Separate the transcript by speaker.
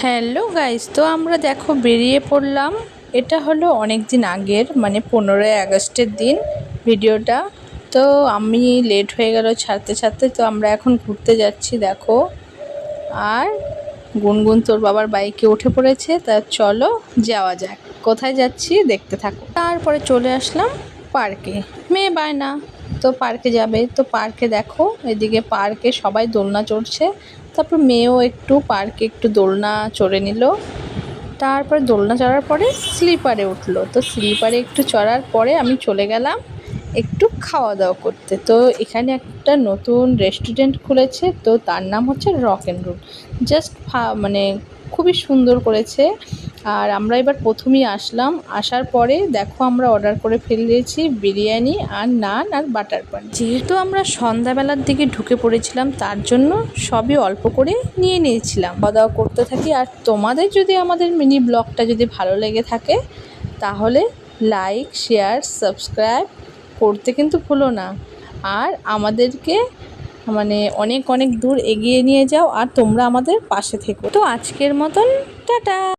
Speaker 1: Hello guys, তো আমরা দেখো বেরিয়ে পড়লাম। এটা হলো অনেক দিন আগের মানে পনেরোই আগস্টের দিন ভিডিওটা। তো আমি লেট হয়ে গেল ছাড়তে ছাড়তে, তো আমরা এখন ঘুরতে যাচ্ছি, দেখো। আর গুনগুন তোর বাবার বাইকে উঠে পড়েছে, তা চলো যাওয়া যাক। কোথায় যাচ্ছি দেখতে থাকো। তারপরে চলে আসলাম পার্কে। মেয়ে, বায়না, তো পার্কে যাবে। তো পার্কে দেখো, এদিকে পার্কে সবাই দোলনা চড়ছে। তারপর মেয়েও একটু পার্কে একটু দোলনা চড়ে নিল। তারপর দোলনা চড়ার পরে স্লিপারে উঠল। তো স্লিপারে একটু চড়ার পরে আমি চলে গেলাম একটু খাওয়া দাওয়া করতে। তো এখানে একটা নতুন রেস্টুরেন্ট খুলেছে। তো তার নাম হচ্ছে রক অ্যান্ড রোল। জাস্ট মানে খুবই সুন্দর করেছে। আর আমরা এবার প্রথমেই আসলাম। আসার পরে দেখো আমরা অর্ডার করে ফেলেছি বিরিয়ানি আর নান আর বাটার পান যেহেতু আমরা সন্ধ্যাবেলার দিকে ঢুকে পড়েছিলাম, তার জন্য সবই অল্প করে নিয়ে নিয়েছিলাম। খাওয়া দাওয়া করতে থাকি। আর তোমাদের যদি আমাদের মিনি ব্লগটা যদি ভালো লেগে থাকে, তাহলে লাইক শেয়ার সাবস্ক্রাইব করতে কিন্তু ভুলো না। আর আমাদেরকে মানে অনেক অনেক দূর এগিয়ে নিয়ে যাও। আর তোমরা আমাদের পাশে থেকো। তো আজকের মতন, টাটা!